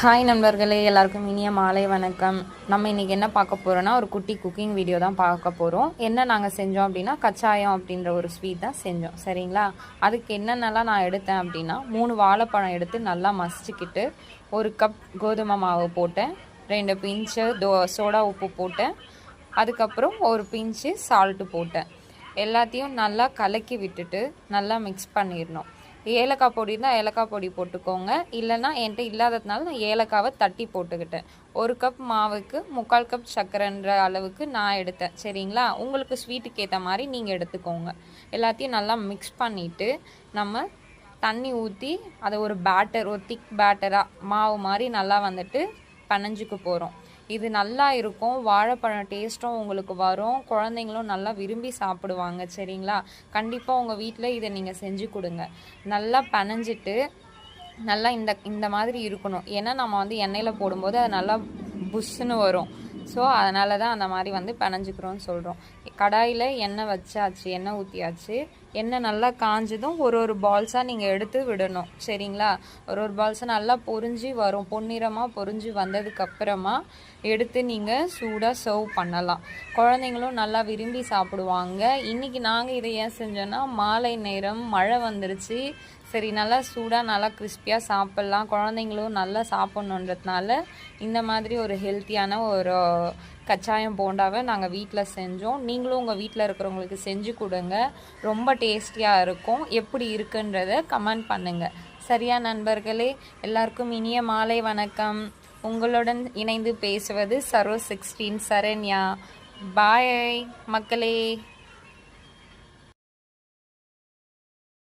Hi நண்பர்களே. எல்லாருக்கும் இனிய மாலை வணக்கம். நம்ம இன்றைக்கி என்ன பார்க்க போகிறோன்னா ஒரு குட்டி குக்கிங் வீடியோ தான் பார்க்க போகிறோம் என்ன நாங்கள் செஞ்சோம் அப்படின்னா கச்சாயம் அப்படின்ற ஒரு ஸ்வீட் தான் செஞ்சோம். சரிங்களா? அதுக்கு என்னென்னலாம் நான் எடுத்தேன் அப்படின்னா மூணு வாழைப்பழம் எடுத்து நல்லா மசிச்சுக்கிட்டு ஒரு கப் கோதுமை மாவு போட்டேன். ரெண்டு பிஞ்சு தோ சோடா உப்பு போட்டேன். அதுக்கப்புறம் ஒரு பிஞ்சு சால்ட்டு போட்டேன். எல்லாத்தையும் நல்லா கலக்கி விட்டுட்டு நல்லா மிக்ஸ் பண்ணிடணும். ஏலக்காய் பொடி இருந்தால் ஏலக்காய் பொடி போட்டுக்கோங்க. இல்லைன்னா என்கிட்ட இல்லாததுனால நான் ஏலக்காவை தட்டி போட்டுக்கிட்டேன். ஒரு கப் மாவுக்கு முக்கால் கப் சர்க்கரைன்ற அளவுக்கு நான் எடுத்தேன். சரிங்களா? உங்களுக்கு ஸ்வீட்டுக்கு ஏற்ற மாதிரி நீங்கள் எடுத்துக்கோங்க. எல்லாத்தையும் நல்லா மிக்ஸ் பண்ணிவிட்டு நம்ம தண்ணி ஊற்றி அதை ஒரு பேட்டர் ஒரு திக் பேட்டராக மாவு மாதிரி நல்லா வந்துட்டு பனஞ்சுக்கு போகிறோம் இது நல்லா இருக்கும் வாழைப்பழம் டேஸ்ட்டும் உங்களுக்கு வரும் குழந்தைங்களும் நல்லா விரும்பி சாப்பிடுவாங்க சரிங்களா? கண்டிப்பாக உங்கள் வீட்டில் இதை நீங்கள் செஞ்சு கொடுங்க. நல்லா பனஞ்சிட்டு நல்லா இந்த இந்த மாதிரி இருக்கணும். ஏன்னா நம்ம வந்து எண்ணெயில் போடும்போது அது நல்லா புஷ்ஷுன்னு வரும். ஸோ அதனால தான் அந்த மாதிரி வந்து பனஞ்சுக்கிறோன்னு சொல்கிறோம் கடாயில் எண்ணெய் வச்சாச்சு எண்ணெய் ஊற்றியாச்சு எண்ணெய் நல்லா காஞ்சதும் ஒரு ஒரு பால்ஸாக நீங்கள் எடுத்து விடணும். சரிங்களா? ஒரு ஒரு பால்ஸாக நல்லா பொரிஞ்சு வரும். பொன்னிறமாக பொரிஞ்சு வந்ததுக்கப்புறமா எடுத்து நீங்கள் சூடாக சர்வ் பண்ணலாம். குழந்தைங்களும் நல்லா விரும்பி சாப்பிடுவாங்க. இன்றைக்கி நாங்கள் இதை ஏன் செஞ்சோன்னா மாலை நேரம் மழை வந்துருச்சு. சரி நல்லா சூடாக நல்லா கிறிஸ்பியாக சாப்பிட்லாம். குழந்தைங்களும் நல்லா சாப்பிட்ணுன்றதுனால இந்த மாதிரி ஒரு ஹெல்த்தியான ஒரு கச்சாயம் போண்டாவை நாங்கள் வீட்டில் செஞ்சோம். நீங்களும் உங்கள் வீட்டில் இருக்கிறவங்களுக்கு செஞ்சு கொடுங்க. ரொம்ப டேஸ்டியாக இருக்கும். எப்படி இருக்குன்றத கமெண்ட் பண்ணுங்கள் சரியா நண்பர்களே? எல்லாருக்கும் இனிய மாலை வணக்கம். உங்களுடன் இணைந்து பேசுவது சரோ சிக்ஸ்டீன் சரண்யா. பாய் மக்களே.